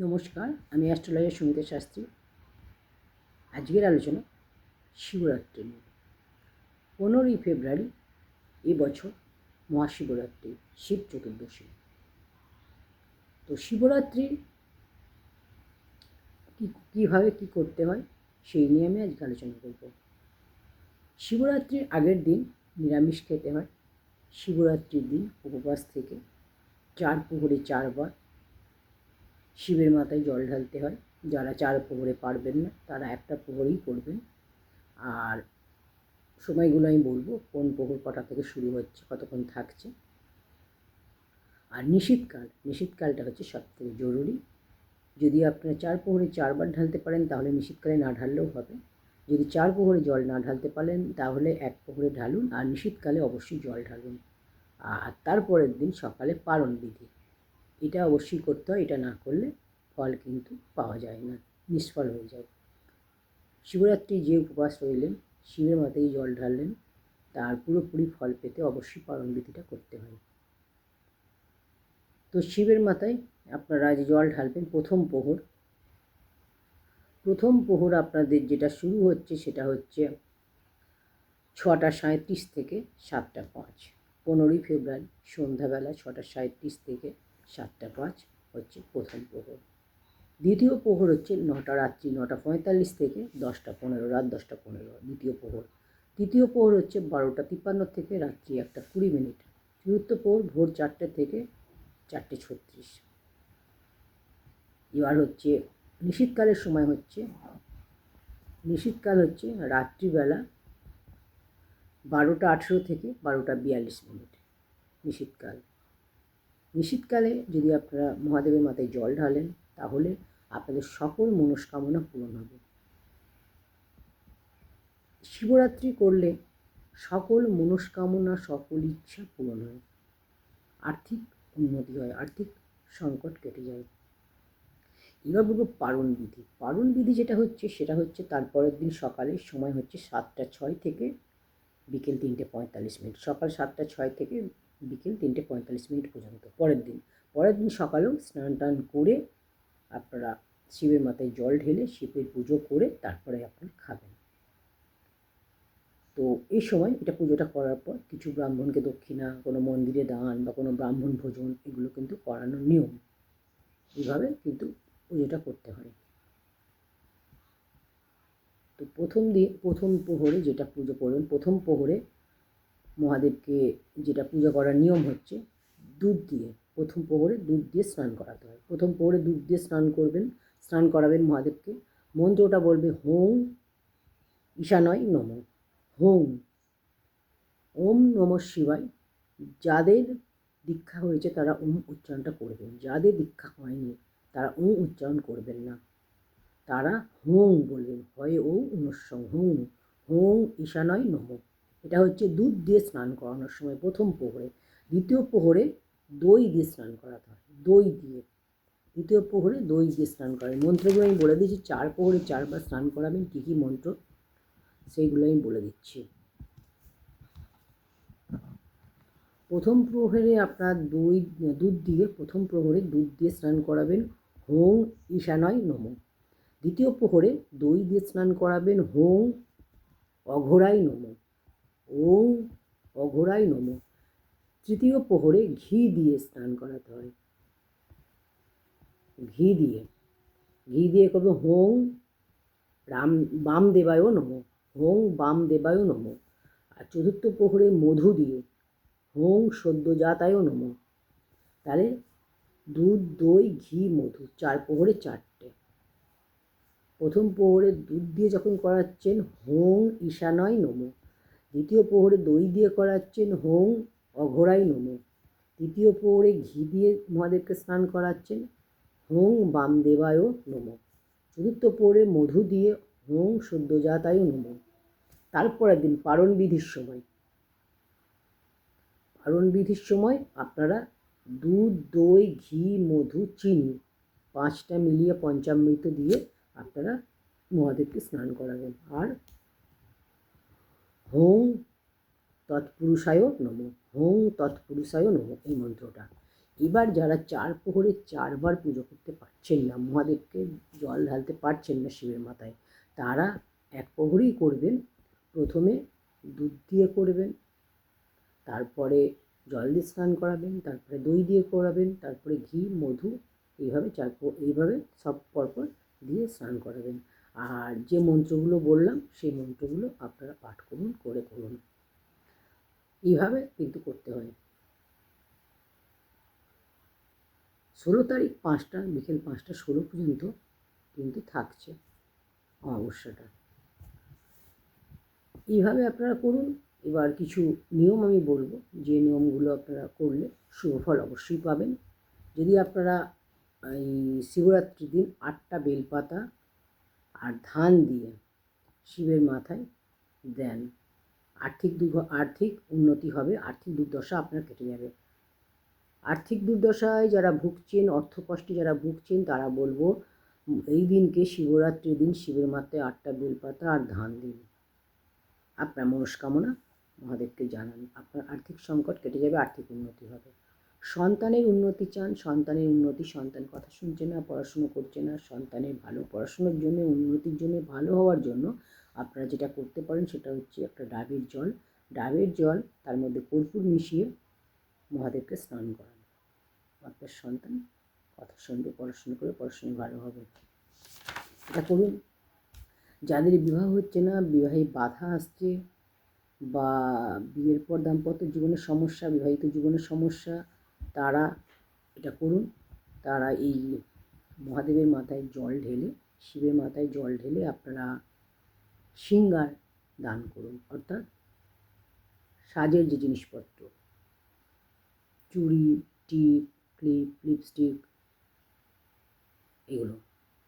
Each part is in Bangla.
নমস্কার, আমি অ্যাস্ট্রোলজার সুমিতা শাস্ত্রী। আজকের আলোচনা শিবরাত্রি নিয়ে। পনেরোই ফেব্রুয়ারি এবছর মহাশিবরাত্রি, শিব চতুর্দশী। তো শিবরাত্রি কী, কীভাবে কী করতে হয় সেই নিয়ে আমি আজকে আলোচনা করব। শিবরাত্রির আগের দিন নিরামিষ খেতে হয়। শিবরাত্রির দিন উপবাস থেকে চার পুকুরে চারবার শিবের মাথায় জল ঢালতে হয়। যারা চার প্রহরে পারবেন না, তারা একটা প্রহরেই করবেন আর সময়গুলো আমি বলব, কোন প্রহর কটা থেকে শুরু হচ্ছে, কতক্ষণ থাকছে। আর নিশীতকাল নিশীতকালটা হচ্ছে সব থেকে জরুরি। যদি আপনারা চার প্রহরে চারবার ঢালতে পারেন, তাহলে নিশীতকালে না ঢাললেও হবে। যদি চার প্রহরে জল না ঢালতে পারেন, তাহলে এক প্রহরে ঢালুন। আর নিশীতকালে অবশ্যই জল ঢালুন। আর তারপরের দিন সকালে পারণ বিধি। এটা অবশ্যই করতে হয়, এটা না করলে ফল কিন্তু পাওয়া যায় না, নিষ্ফল হয়ে যায়। শিবরাত্রি যে উপবাস রইলেন, শিবের মাথায় জল ঢাললেন, তার পুরোপুরি ফল পেতে অবশ্যই পালন বিধিটা করতে হয়। তো শিবের মাথায় আপনারা যে জল ঢালবেন, প্রথম প্রহর প্রথম প্রহর আপনাদের যেটা শুরু হচ্ছে, সেটা হচ্ছে ছটা সাঁত্রিশ থেকে সাতটা পাঁচ। পনেরোই ফেব্রুয়ারি, সন্ধ্যাবেলা ছটা সাঁত্রিশ থেকে সাতটা পাঁচ হচ্ছে প্রথম প্রহর। দ্বিতীয় প্রহর হচ্ছে নটা রাত্রি, নটা পঁয়তাল্লিশ থেকে দশটা পনেরো, রাত দশটা পনেরো, দ্বিতীয় প্রহর। তৃতীয় প্রহর হচ্ছে বারোটা তিপ্পান্ন থেকে রাত্রি একটা কুড়ি মিনিট। চতুর্থ প্রহর ভোর চারটে থেকে চারটে ছত্রিশ। এবার হচ্ছে নিশীতকালের সময় হচ্ছে, নিশীতকাল হচ্ছে রাত্রিবেলা বারোটা আঠেরো থেকে বারোটা বিয়াল্লিশ মিনিট নিশীতকাল। নিশীতকালে যদি আপনারা মহাদেবের মাথায় জল ঢালেন, তাহলে আপনাদের সকল মনস্কামনা পূরণ হবে। শিবরাত্রি করলে সকল মনস্কামনা, সকল ইচ্ছা পূরণ হয়। আর্থিক উন্নতি হয়, আর্থিক সংকট কেটে যায়। এবার বলব পারণ বিধি। পারণ বিধি যেটা হচ্ছে, সেটা হচ্ছে তারপরের দিন সকালে, সময় হচ্ছে সাতটা ছয় থেকে বিকেল তিনটে পঁয়তাল্লিশ মিনিট। সকাল সাতটা ছয় থেকে বিকেল তিনটে পঁয়তাল্লিশ মিনিট পর্যন্ত। পরের দিন পরের দিন সকালেও স্নান টান করে আপনারা শিবের মাথায় জল ঢেলে শিবের পুজো করে তারপরে আপনারা খাবেন। তো এই সময় এটা পুজোটা করার পর কিছু ব্রাহ্মণকে দক্ষিণা, কোনো মন্দিরে দান বা কোনো ব্রাহ্মণ ভোজন এগুলো কিন্তু করানোর নিয়ম। এইভাবে কিন্তু পুজোটা করতে হয়। তো প্রথম দিন, প্রথম প্রহরে যেটা পুজো করবেন, প্রথম প্রহরে মহাদেবকে যেটা পূজা করার নিয়ম হচ্ছে দুধ দিয়ে, প্রথম প্রহরে দুধ দিয়ে স্নান করাতে হয়। প্রথম প্রহরে দুধ দিয়ে স্নান করবেন, স্নান করাবেন মহাদেবকে। মন্ত্রটা বলবে, হোম ঈশানয় নম। হোম, ওম নম শিবায়। যাদের দীক্ষা হয়েছে তারা ওম উচ্চারণটা করবেন। যাদের দীক্ষা হয়নি তারা ওম উচ্চারণ করবেন না। তারা হোম বলবেন। হয় ও উনস্বং হোম হোম ঈশানয় নম। এটা হচ্ছে দুধ দিয়ে স্নান করানোর সময় প্রথম প্রহরে দ্বিতীয় প্রহরে দই দিয়ে স্নান করাতে হয়, দই দিয়ে। দ্বিতীয় প্রহরে দই দিয়ে স্নান করাবেন মন্ত্রগুলো আমি বলে দিচ্ছি চার প্রহরে চারবার স্নান করাবেন, কী কী মন্ত্র? সেইগুলো আমি বলে দিচ্ছি। প্রথম প্রহরে আপনার দই, দুধ দিয়ে, প্রথম প্রহরে দুধ দিয়ে স্নান করাবেন, হোং ঈশানয় নম। দ্বিতীয় প্রহরে দই দিয়ে স্নান করাবেন, হোং অঘোরাই নম। ওং অঘোরাই নম। তৃতীয় প্রহরে ঘি দিয়ে স্নান করাতে হয়। ঘি দিয়ে। ঘি দিয়ে করবে হোং রাম বাম দেবায়ও নম। হোং বাম দেবায়ও নম। আর চতুর্থ প্রহরে মধু দিয়ে হোং সদ্যজাতায়ও নম। তাহলে দুধ, দই, ঘি, মধু চার প্রহরে চারটে। প্রথম প্রহরে দুধ দিয়ে যখন করাচ্ছেন হোং ঈশানয় নম। দ্বিতীয় প্রহরে দই দিয়ে করাচ্ছেন হোং অঘোরাই নম। তৃতীয় প্রহরে ঘি দিয়ে মহাদেবকে স্নান করাচ্ছেন হোং বামদেবায়ও নম। চতুর্থ প্রহরে মধু দিয়ে হোং সদ্যজাতায়ও নম। তারপরের দিন পারণ বিধির সময়। পারণ বিধির সময় আপনারা দুধ, দই, ঘি, মধু, চিনি পাঁচটা মিলিয়ে পঞ্চামৃত দিয়ে আপনারা মহাদেবকে স্নান করাবেন। আর হোং তৎপুরুষায় নম, হোং তৎপুরুষায় নম এই মন্ত্রটা। এবার যারা চার প্রহরে চারবার পুজো করতে পারছেন না, মহাদেবকে জল ঢালতে পারছেন না শিবের মাথায়, তারা এক প্রহরেই করবেন। প্রথমে দুধ দিয়ে করবেন, তারপরে জল দিয়ে স্নান করাবেন, তারপরে দই দিয়ে করাবেন, তারপরে ঘি, মধু, এইভাবে চার এইভাবে সব পরপর দিয়ে স্নান করাবেন। আর যে মন্ত্রগুলো বললাম, সেই মন্ত্রগুলো আপনারা পাঠ করুন, করে করুন। এইভাবে কিন্তু করতে হয়। ষোলো তারিখ পাঁচটা, বিকেল পাঁচটা ষোলো পর্যন্ত কিন্তু থাকছে অমাবস্যাটা। এইভাবে আপনারা করুন। এবার কিছু নিয়ম আমি বলব। যে নিয়মগুলো আপনারা করলে শুভ ফল অবশ্যই পাবেন। যদি আপনারা এই শিবরাত্রির দিন আটটা বেলপাতা আর ধান দিয়ে শিবের মাথায় দেন। আর্থিক দুর্ঘ আর্থিক উন্নতি হবে, আর্থিক দুর্দশা আপনার কেটে যাবে। আর্থিক দুর্দশায় যারা ভুগছেন অর্থকষ্টে যারা ভুগছেন, তারা বলব, এই দিনকে শিবরাত্রির দিন শিবের মাথায় আটটা বেলপাতা আর ধান দিন। আপনার মনস্কামনা মহাদেবকে জানান, আপনার আর্থিক সংকট কেটে যাবে, আর্থিক উন্নতি হবে। সন্তানের উন্নতি চান, সন্তানের উন্নতি সন্তান কথা শুনছে না, পড়াশুনো করছে না, সন্তানের ভালো পড়াশুনোর জন্য, উন্নতির জন্য, ভালো হওয়ার জন্য আপনারা যেটা করতে পারেন সেটা হচ্ছে একটা ডাবের জল। ডাবের জল তার মধ্যে কর্পূর মিশিয়ে মহাদেবকে স্নান করান। আপনার সন্তান কথা শুনবে, পড়াশুনো করে পড়াশুনো ভালো হবে। এটা করুন। যাদের বিবাহ হচ্ছে না, বিবাহে বাধা আসছে বা বিয়ের পর দাম্পত্য জীবনের সমস্যা, বিবাহিত জীবনের সমস্যা তারা এটা করুন। তারা এই মহাদেবের মাথায় জল ঢেলে শিবের মাথায় জল ঢেলে আপনারা সিঙ্গার দান করুন। অর্থাৎ সাজের যে জিনিসপত্র চুড়ি টিপ ক্লিপ লিপস্টিক এগুলো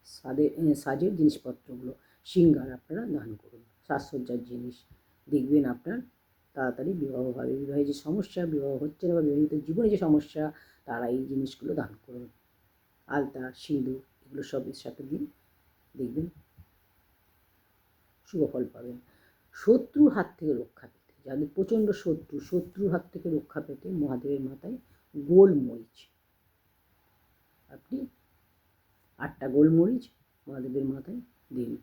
সাদে এ, সাজের জিনিসপত্রগুলো সিঙ্গার আপনারা দান করুন। সাজসজ্জার জিনিস দেখবেন আপনার তাড়াতাড়ি বিবাহ হবে। বিবাহে যে সমস্যা, বিবাহ হচ্ছে না বা বিবাহিত জীবনে যে সমস্যা, তারা এই জিনিসগুলো দান করুন। আলতা, সিঁদুর, এগুলো সব এর সাথে দিন দেখবেন শুভ ফল পাবেন। শত্রুর হাত থেকে রক্ষা পেতে, যাদের প্রচণ্ড শত্রু, শত্রুর হাত থেকে রক্ষা পেতে মহাদেবের মাথায় গোলমরিচ। আপনি আটটা গোলমরিচ মহাদেবের মাথায় দিন,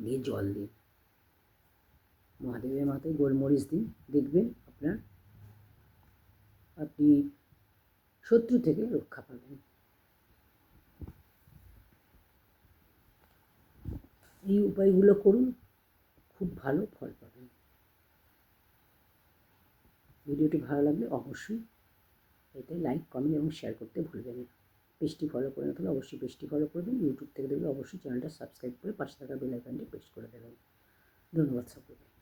দিয়ে জল দিন। মহাদেবের মাথায় গোলমরিচ দিন, দেখবেন আপনার আপনি শত্রু থেকে রক্ষা পাবেন। এই উপায়গুলো করুন, খুব ভালো ফল পাবেন। ভিডিওটি ভালো লাগলে অবশ্যই এতে লাইক, কমেন্ট এবং শেয়ার করতে ভুলবেন না। পেজটি ফলো করে না তাহলে অবশ্যই পেজটি ফলো করবেন, ইউটিউব থেকে দেখলে অবশ্যই চ্যানেলটা সাবস্ক্রাইব করে পাশে থাকা বেল আইকনটি প্রেস করে দেবেন। ধন্যবাদ সকলকে।